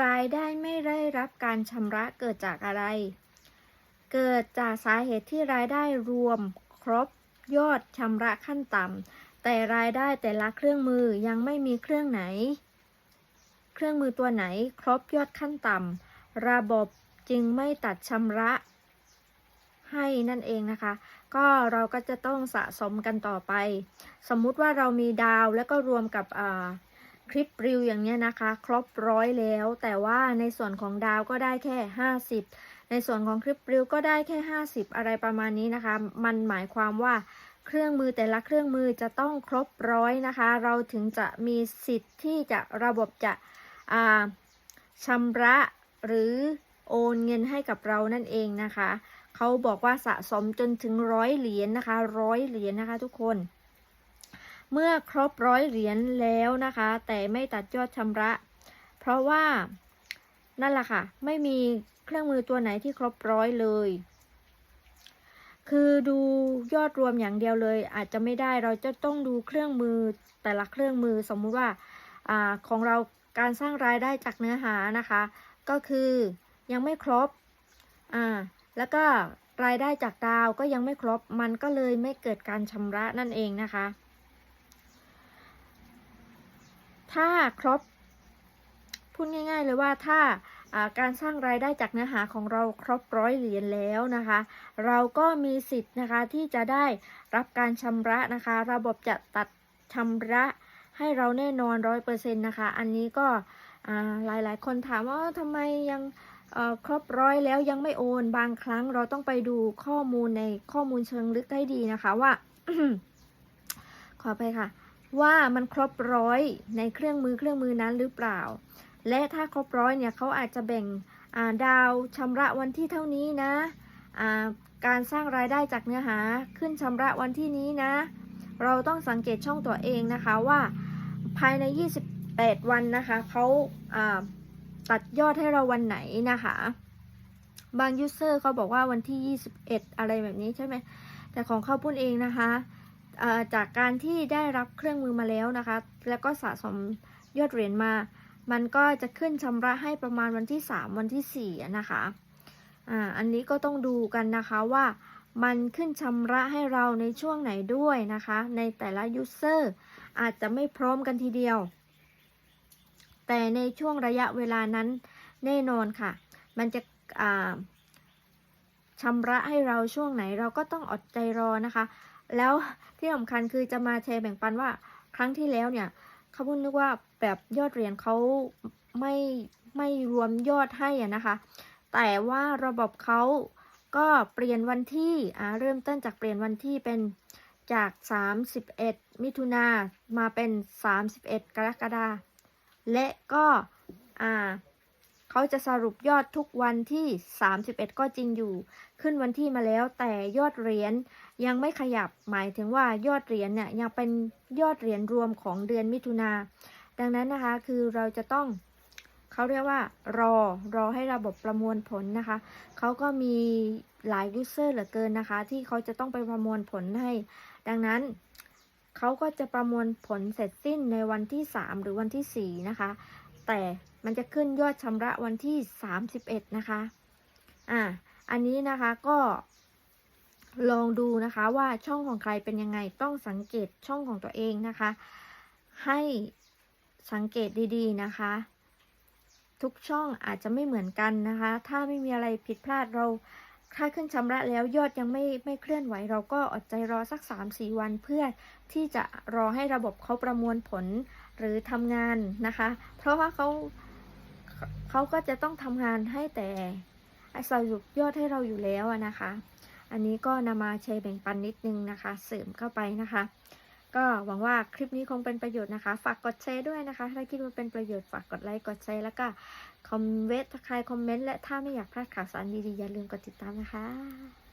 รายได้ไม่ได้รับการชำระเกิดจากอะไร เกิดจากสาเหตุที่รายได้รวมครบยอดชำระขั้นต่ำแต่รายได้แต่ละเครื่องมือยังไม่มีเครื่องไหน เครื่องมือตัวไหนครบยอดขั้นต่ำระบบจึงไม่ตัดชำระให้นั่นเองนะคะ ก็เราก็จะต้องสะสมกันต่อไป สมมุติว่าเรามีดาวแล้วก็รวมกับอ่า คลิปรีวอย่างเนี้ยนะคะ ครบร้อยแล้ว แต่ว่าในส่วนของดาวก็ได้แค่ 50 ในส่วนของคลิปรีวก็ได้แค่ 50 อะไรประมาณนี้นะคะ มันหมายความว่าเครื่องมือแต่ละเครื่องมือจะต้องครบร้อยนะคะ เราถึงจะมีสิทธิ์ที่จะระบบจะอ่าชำระหรือโอนเงินให้กับเรานั่นเองนะคะ เขาบอกว่าสะสมจนถึงร้อยเหรียญนะคะร้อยเหรียญนะคะทุกคน เมื่อครบร้อยเหรียญแล้วนะคะ แต่ไม่ตัดยอดชำระ เพราะว่านั่นแหละค่ะ ไม่มีเครื่องมือตัวไหนที่ครบร้อยเลย คือดูยอดรวมอย่างเดียวเลย อาจจะไม่ได้เราจะต้องดูเครื่องมือแต่ละเครื่องมือสมมุติว่าอาของเราการสร้างรายได้จากเนื้อหานะคะ ก็คือยังไม่ครบอ่าแล้วก็รายได้จากดาวก็ยังไม่ครบ มันก็เลยไม่เกิดการชำระนั่นเองนะคะ ถ้าครบพูดง่าย ๆ เลยว่าถ้าการสร้างรายได้จากเนื้อหาของเราครบร้อยเหรียญแล้วนะคะ เราก็มีสิทธิ์นะคะที่จะได้รับการชำระนะคะ ระบบจะตัดชำระให้เราแน่นอนร้อยเปอร์เซ็นต์นะคะ อันนี้ก็อ่าหลายๆคนถามว่าทำไมยังครบร้อยแล้วยังไม่โอนบางครั้งเราต้องไปดูข้อมูลในข้อมูลเชิงลึกให้ดีนะคะว่า ขอไปค่ะ ว่ามันครบร้อยในเครื่องมือเครื่องมือนั้นหรือเปล่า และถ้าครบร้อยเนี่ยเขาอาจจะแบ่งาดาวชำระวันที่เท่านี้นะาการสร้างรายได้จากเนื้อหาขึ้นชำระวันที่นี้นะ เราต้องสังเกตช่องตัวเองนะคะว่าภายใน 28 วันนะคะเขาาตัดยอดให้เราวันไหนนะคะ บางยูเซอร์เขาบอกว่าวันที่ 21 อะไรแบบนี้ใช่ไหมแต่ของเขาปุ้นเองนะคะ จากการที่ได้รับเครื่องมือมาแล้วนะคะ แล้วก็สะสมยอดเหรียญมา มันก็จะขึ้นชำระให้ประมาณวันที่ 3 วันที่ 4 นะคะอ่าอันนี้ก็ต้องดูกันนะคะว่ามันขึ้นชำระให้เราในช่วงไหนด้วยนะคะ ในแต่ละยูเซอร์อาจจะไม่พร้อมกันทีเดียว แต่ในช่วงระยะเวลานั้นแน่นอนค่ะ มันจะอ่าชำระให้เราช่วงไหนเราก็ต้องอดใจรอนะคะ แล้วที่สำคัญคือจะมาแชร์แบ่งปันว่าครั้งที่แล้วเนี่ยเขาพูดนึกว่าแบบยอดเหรียญเขาไม่ไม่รวมยอดให้อะนะคะ แต่ว่าระบบเขาก็เปลี่ยนวันที่อ่าเริ่มต้นจากเปลี่ยนวันที่เป็นจาก 31 มิถุนามาเป็น 31 กรกฎาและก็อ่า เขาจะสรุปยอดทุกวันที่ 31 ก็จริงอยู่ ขึ้นวันที่มาแล้วแต่ยอดเหรียญยังไม่ขยับหมายถึงว่ายอดเหรียญเนี่ยยังเป็นยอดเหรียญรวมของเดือนมิถุนาดังนั้นนะคะคือเราจะต้องเขาเรียกว่ารอรอให้ระบบประมวลผลนะคะเขาก็มีหลายยูเซอร์เหลือเกินนะคะ ที่เขาจะต้องไปประมวลผลให้ ดังนั้นเขาก็จะประมวลผลเสร็จสิ้นในวันที่ 3 หรือวันที่ 4 นะคะ แต่ มันจะขึ้นยอดชำระวันที่ 31 นะคะ อ่า อันนี้นะคะก็ ลองดูนะคะว่าช่องของใครเป็นยังไงต้องสังเกตช่องของตัวเองนะคะ ให้สังเกตดีๆนะคะ ทุกช่องอาจจะไม่เหมือนกันนะคะ ถ้าไม่มีอะไรผิดพลาดเราค่าขึ้นชำระแล้วยอดยังไม่ไม่เคลื่อนไหว เราก็อดใจรอสัก 3-4 วันเพื่อที่จะรอให้ระบบเขาประมวลผลหรือทำงานนะคะ เพราะว่าเขา เขาก็จะต้องทำงานให้แต่สรุปยอดให้เราอยู่แล้วนะคะ อันนี้ก็นำมาแชร์แบ่งปันนิดนึงนะคะ เสริมเข้าไปนะคะ ก็หวังว่าคลิปนี้คงเป็นประโยชน์นะคะ ฝากกดแชร์ด้วยนะคะ ถ้าคิดว่าเป็นประโยชน์ฝากกดไลค์กดแชร์แล้วก็คอมเมนต์ทักทายคอมเมนต์และถ้าไม่อยากพลาดข่าวสารดีๆอย่าลืมกดติดตามนะคะ